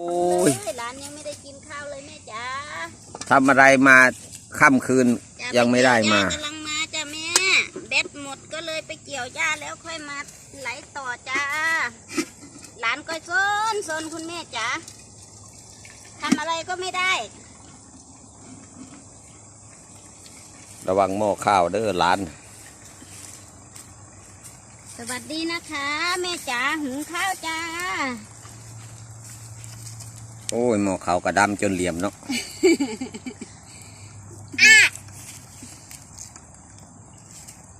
โอ้ยเฮ้หลานยังไม่ได้กินข้าวเลยแม่จ๋าทำอะไรมาค่ำคืนจ้ะยังไม่ได้มาปเกี่ยวหญ้กำลังมาจ้ะแม่แบตหมดก็เลยไปเกี่ยวหญ้าแล้วค่อยมาไหลต่อจ้า หลานก็ซนซนคุณแม่จ๋าทำอะไรก็ไม่ได้ ระวังหม้อข้าวเด้อหลาน สวัสดีนะคะ แม่จ๋าหุงข้าวจ้า โอ้ยหม้อข้าวกระดำจนเหลี่ยมเนาะ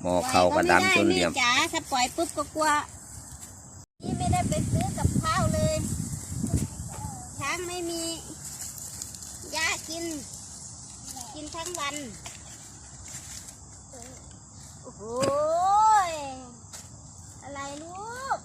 หม้อข้าวกระดำจนเหลี่ยมแม่จ๋าถ้าปล่อยปุ๊บก็กลัว นี่ไม่ได้ไปซื้อกับข้าวเลย ช้างไม่มีหญ้ากิน กินทั้งวัน โอ้โหยอะไรลูก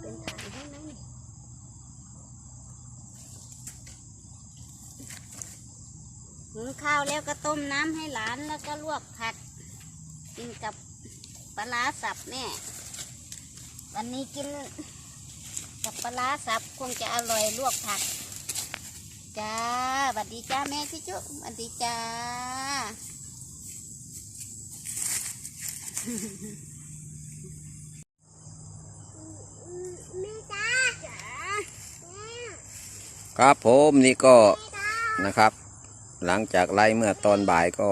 เป็นฐานให้ไหมนี่ หุงข้าวแล้วก็ต้มน้ำให้หลานแล้วก็ลวกผักกินกับปลาร้าสับแม่ วันนี้กินกับปลาร้าสับคงจะอร่อยลวกผัก จ้าสวัสดีจ้าแม่พี่จุสวัสดีจ้าแม่จ้าจ้าแม่ครับผมนี่ก็นะครับ หลังจากไล่เมื่อตอนบ่ายก็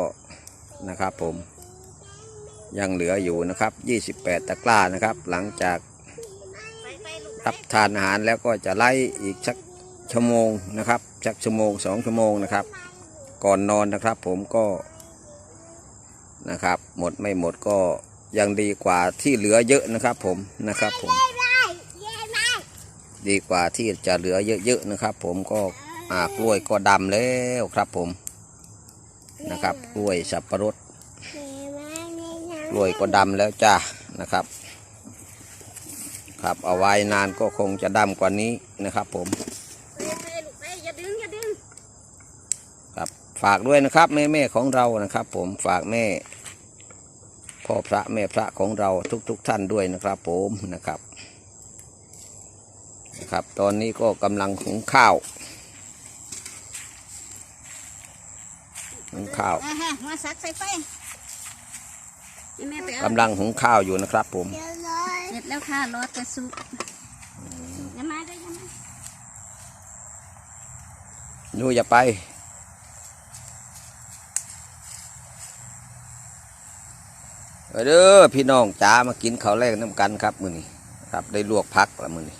นะครับผมยังเหลืออยู่นะครับ 28 ตะกร้านะครับ หลังจากไปไปลูกรับทานอาหารแล้วก็จะไล่อีกสักชั่วโมงนะครับสักชั่วโมงสองชั่วโมงนะครับ ก่อนนอนนะครับผมก็นะครับ หมดไม่หมดก็ยังดีกว่าที่เหลือเยอะนะครับผมนะครับผม ดีกว่าที่จะเหลือเยอะๆนะครับ ผมก็ อ่ากล้วยก็ดำแล้วครับผมนะครับ กล้วยสับปะรดกล้วยก็ดำแล้วจ้านะครับ ครับเอาไว้นานก็คงจะดำกว่านี้นะครับผมไปไปลูกไปอย่าดึงอย่าดึงครับฝากด้วยนะครับแม่แม่ๆของเรานะครับ ผมฝากแม่พ่อพระแม่พระของเราทุกๆทท่านด้วยนะครับผมนะครับนะครับ ตอนนี้ก็กำลังหุงข้าว หุงข้าวอ่าฮะมาซักใส่ไฟให้แม่ไปเอากำลังหุงข้าวอยู่นะครับ ผม เสร็จแล้วค่ะรอจะสุกอย่ามาได้ยังไงหนูอย่าไปเอาเด้อพี่น้องจ๋ามากินข้าวแรกน้ำกันครับมือนี้ครับ ได้ลวกพักละมือนี้